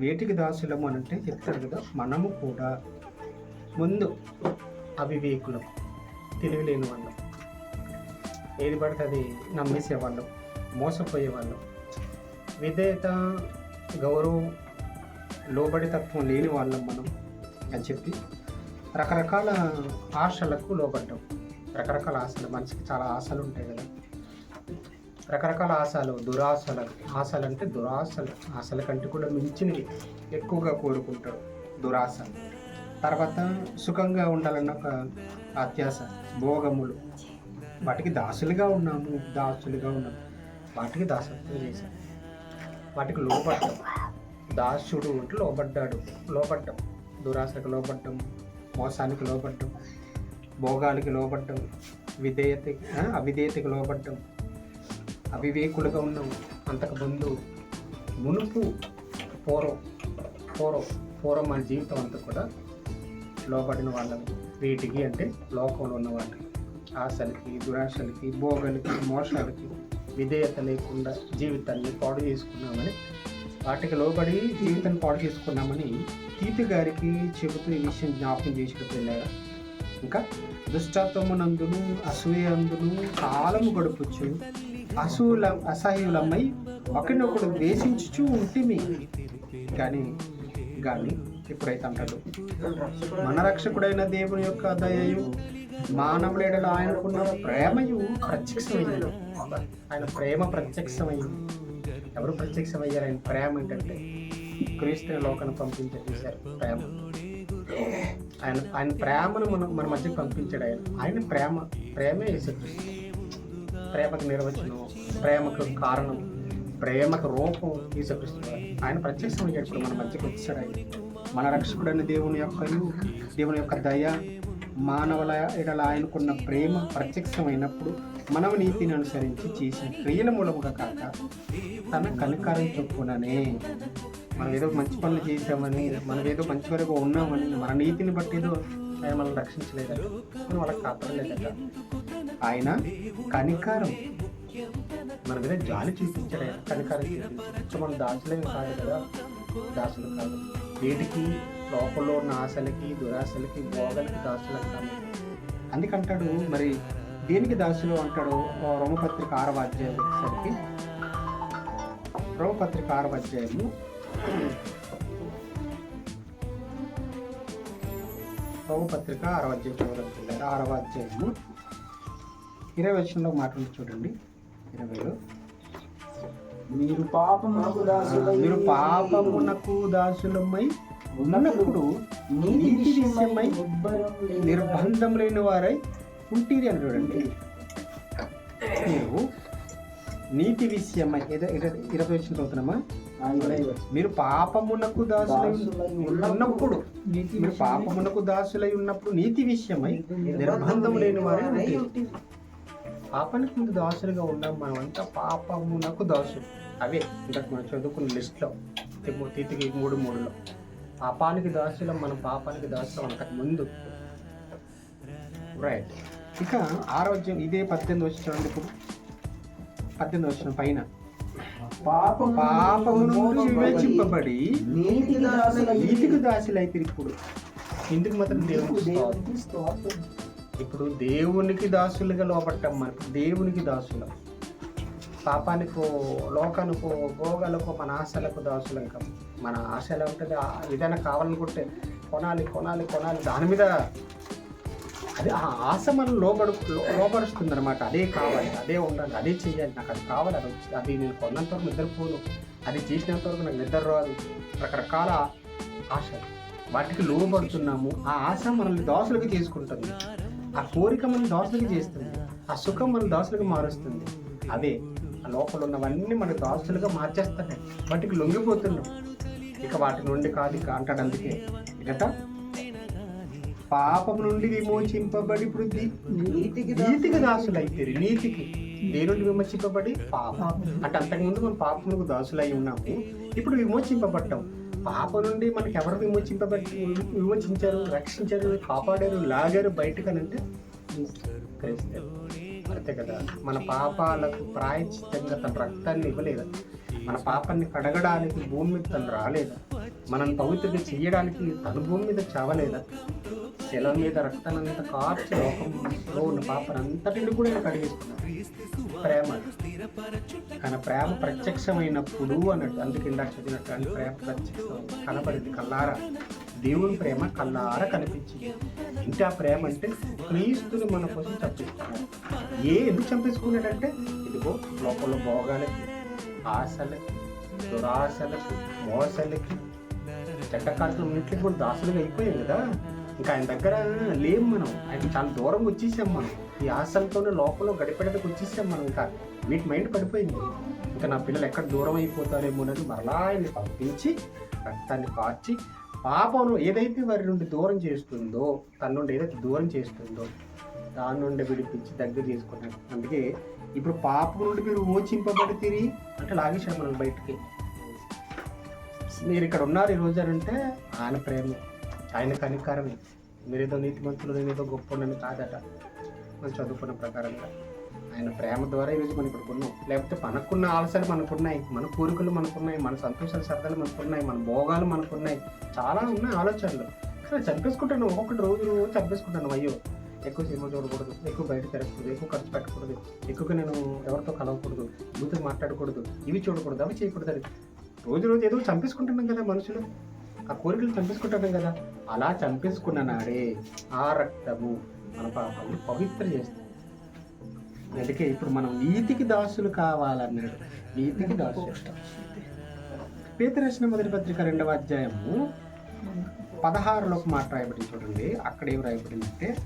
వేటికి దాసులము అని అంటే చెప్తారు కదా మనము కూడా ముందు అవివేకులం. తెలివిలేని వాళ్ళం. ఏది పడితే అది నమ్మేసేవాళ్ళం మోసపోయేవాళ్ళం. విధేయత గౌరవం లోబడి తత్వం లేని వాళ్ళం మనం అని చెప్పి రకరకాల ఆశలకు లోబడ్డాం. రకరకాల ఆశలు మనిషికి చాలా ఆశలు ఉంటాయి కదా. రకరకాల ఆశలు దురాశలు ఆశలు అంటే దురాశలు. ఆశల కంటే కూడా మించినవి ఎక్కువగా కోరుకుంటాడు దురాశ తర్వాత సుఖంగా ఉండాలన్న ఒక అత్యాశ భోగములు. వాటికి దాసులుగా ఉన్నాము దాసులుగా ఉన్నాము. వాటికి దాసత్వం చేశాం. వాటికి లోపడ్డం దాసుడు అంటే లోపడ్డాడు లోపడ్డం దురాశకు లోపడ్డం మోసానికి లోపడ్డం భోగాలకి లోపడ్డం విధేయత అవిధేయతకి లోపడ్డం అవివేకులుగా ఉన్నాం అంతకు ముందు మునుపు పూర్వం పూర్వం పూర్వం మన జీవితం అంతా కూడా లోబడిన వాళ్ళం. వీటికి అంటే లోకంలో ఉన్న వాళ్ళకి ఆశలకి దురాశలకి భోగలకి మోసాలకి విధేయత లేకుండా జీవితాన్ని పాడు చేసుకున్నామని వాటికి లోబడి జీవితాన్ని పాడు చేసుకున్నామని తీతి గారికి చెబుతూ ఈ విషయం జ్ఞాపకం చేసినప్పుడు వెళ్ళారు? ఇంకా దుష్టత్వమునందును అసూయందును కాలము గడుపుచ్చు. అసూల అసహ్యులమ్మై ఒకరినొకడు ద్వేషించుచూ ఉంటిమి. కానీ కానీ ఎప్పుడైతే అంటాడు మన రక్షకుడైన దేవుని యొక్క దయయు మానవులేడలు ఆయనకున్న ప్రేమయు ప్రత్యక్షమయ్యాడు ఆయన ప్రేమ ప్రత్యక్షమైంది. ఎవరు ప్రత్యక్షమయ్యారు? ఆయన ప్రేమ ఏంటంటే క్రీస్తుని లోకాన్ని పంపించేసారు ప్రేమ. ఆయన ఆయన ప్రేమను మన మన మధ్య పంపించాడు ఆయన. ఆయన ప్రేమ ప్రేమే యేసుక్రీస్తు. ప్రేమకు నిర్వచనం ప్రేమకు కారణం ప్రేమకు రూపం యేసుక్రీస్తు వారు. ఆయన ప్రత్యక్షం ఇప్పుడు మన మధ్యకు వచ్చాడు ఆయన. మన రక్షకుడైన దేవుని యొక్క దేవుని యొక్క దయ మానవుల ఎడల ఆయనకున్న ప్రేమ ప్రత్యక్షమైనప్పుడు మనవ నీతిని అనుసరించి చేసిన క్రియల మూలముగా కాక తన కనికారం చొప్పుననే మనం ఏదో మంచి పనులు చేసామని మనం ఏదో మంచి వరకు ఉన్నామని మన నీతిని బట్టి ఏదో ఆయన మనల్ని రక్షించలేదా? మనం వాళ్ళకి కాపాడలేదట ఆయన కనికారం. మన మీద జాలి చూపించాడు ఆయన. కనికారం సో మనం దాచలేము కాదు కదా. దాసులు కాదు. వీటికి లోపల ఉన్న ఆశలకి దురాశలకి భోగలకి దాసులు కాదు. అందుకంటాడు మరి దేనికి దాసులు అంటాడు? ఆ రోమపత్రిక ఆరవ అధ్యాయం వచ్చేసరికి రోమపత్రిక ఆరవ అధ్యాయము. రోమపత్రిక ఆరవ అధ్యాయం ఆరవ అధ్యాయము. ఇరవై వచ్చిన మాట ఉంది చూడండి. ఇరవైలో. మీరు పాపమునకు దాసులై మీరు పాపమునకు దాసులమై ఉన్నప్పుడు నీతి విషయమై నిర్బంధం లేని వారై ఉంటీరి అని చూడండి. మీరు నీతి విషయమై ఏదో ఇర- ఇరవై వచ్చిన చదువుతున్నామా మీరు పాపమునకు దాసులై ఉన్నప్పుడు మీరు పాపమునకు దాసులై ఉన్నప్పుడు నీతి విషయమై నిర్బంధం లేని వారై పాపానికి ముందు దాసులుగా ఉన్నాం మనం అంతా పాపమునకు దాసులు అవే ఇంతకు మనం చదువుకున్న లిస్ట్లో తితికి మూడు మూడులో. పాపానికి దాసులం మనం పాపానికి దాసులం అంతకు ముందు. రైట్ ఇక ఆరోగ్యం ఇదే పద్దెనిమిది వచ్చిన ఇప్పుడు పద్దెనిమిది వచ్చిన పైన. పాపము నుండి వివేచింపబడి నీతికి దాసులై నీతికి దాసులైతే ఇప్పుడు. ఇందుకు మాత్రం స్తోత్రం. ఇప్పుడు దేవునికి దాసులుగా లోపట్టాం మనకు దేవునికి దాసులం. పాపానికో లోకానికో భోగాలకు మన ఆశలకు దాసులం కాం. మన ఆశ ఎలా ఉంటుంది ఆ ఏదైనా కావాలనుకుంటే కొనాలి కొనాలి కొనాలి. దాని మీద అది ఆ ఆశ మనం లోబడు లోపరుస్తుంది అనమాట అదే కావాలి అదే ఉండాలి అదే చేయాలి నాకు అది కావాలి అది వచ్చి అది నేను కొన్నంత వరకు నిద్రపోను. అది చేసినంత వరకు నాకు నిద్ర రాదు. రకరకాల ఆశలు. వాటికి లోబడుతున్నాము. ఆ ఆశ మనల్ని దోసలుగా చేసుకుంటుంది. ఆ కోరిక మనం దోసలుగా చేస్తుంది. ఆ సుఖం మన దోసలుగా మారుస్తుంది. అవే ఆ లోపల ఉన్నవన్నీ మన దోసలుగా మార్చేస్తాయి. వాటికి లొంగిపోతున్నాం. ఇక వాటి నుండి కాదు ఇక అంటాడు అందుకే. ఇకట పాపం నుండి విమోచింపబడి ఇప్పుడు నీతికి నీతికి దాసులు అయితే నీతికి. దేని నుండి విమోచింపబడి? పాపం. అంటే అంతకుముందు మనం పాపములకు దాసులై ఉన్నాము. ఇప్పుడు విమోచింపబడ్డాం. పాపం నుండి మనకి ఎవరు విమోచింపబడి విమోచించారు రక్షించారు కాపాడారు లాగారు బయటకు అని అంటే క్రైస్తవులు. అంతే కదా. మన పాపాలకు ప్రాయశ్చిత్తంగా తన రక్తాన్ని ఇవ్వలేదు. మన పాపాన్ని కడగడానికి భూమి మీద తను రాలేదా. మనం పవిత్రత చేయడానికి తను భూమి మీద చావలేదా. శిల మీద రక్తం కార్చి లోకంలో ఉన్న పాపనంతటిని కూడా నేను కడిగేసుకున్నాడు. ప్రేమ. కానీ ప్రేమ ప్రత్యక్షమైనప్పుడు అన్నట్టు అందుకే ఇందాక చదివినట్టు ప్రేమ ప్రత్యక్షం కనబడింది కల్లారా దేవుని ప్రేమ కల్లారా కనిపించింది. ఇంకా ప్రేమ అంటే క్రీస్తుని మన కోసం చంపిస్తున్నాడు ఏ ఎందుకు చంపేసుకున్నాడంటే ఇదిగో లోపల భోగాలకి ఆశలకి దురాశలకి మోసలకి చెడ్డకాట్లు కూడా దాసులుగా అయిపోయాం కదా. ఇంకా ఆయన దగ్గర లేం మనం. ఆయన చాలా దూరం వచ్చేసాం మనం. ఈ ఆశలతోనే లోపల గడిపెడతకు వచ్చేసాం మనం ఇంకా. వీటి మైండ్ పడిపోయింది. ఇంకా నా పిల్లలు ఎక్కడ దూరం అయిపోతారేమో అనేది మరలా ఆయన్ని పంపించి రక్తాన్ని కార్చి పాపను ఏదైతే వారి నుండి దూరం చేస్తుందో తన నుండి ఏదైతే దూరం చేస్తుందో దాని నుండి విడిపించి దగ్గర చేసుకున్నాడు అందుకే ఇప్పుడు పాపం నుండి మీరు ఓచింపబడి తిరిగి అంటే లాగేశారు మనం బయటికి మీరు ఇక్కడ ఉన్నారు ఈరోజు అని అంటే ఆయన ప్రేమ ఆయన కనికారమే మీరేదో నీతిమంతులు నేనేదో గొప్ప కాదట. మనం చదువుకున్న ప్రకారంగా. ఆయన ప్రేమ ద్వారా ఈరోజు మనం ఇక్కడ కొన్నాం లేకపోతే మనకున్న ఆలస్యాలు మనకున్నాయి మన కోరికలు మనకున్నాయి మన సంతోషాలు సరదాలు మనకున్నాయి మన భోగాలు మనకున్నాయి. చాలా ఉన్నాయి ఆలోచనలు. కానీ చంపేసుకుంటాను ఒక్కొక్కటి రోజు రోజు చంపేసుకుంటాను. అయ్యో ఎక్కువ సినిమా చూడకూడదు ఎక్కువ బయట తిరగకూడదు ఎక్కువ ఖర్చు పెట్టకూడదు ఎక్కువగా నేను ఎవరితో కలవకూడదు బూతులు మాట్లాడకూడదు ఇవి చూడకూడదు అవి చేయకూడదు రోజు రోజు ఏదో చంపేసుకుంటున్నాం కదా మనుషులు. ఆ కోరికలు చంపేసుకుంటున్నాం కదా. అలా చంపేసుకున్న నాడే ఆ రక్తము మన పాపాన్ని పవిత్ర చేస్తుంది. అందుకే ఇప్పుడు మనం నీతికి దాసులు కావాలన్నాడు. నీతికి దాసులు పేతరచన మొదటి పత్రిక రెండవ అధ్యాయము పదహారులోకి మాట రాయబడింది చూడండి. అక్కడ ఏం రాయబడిందంటే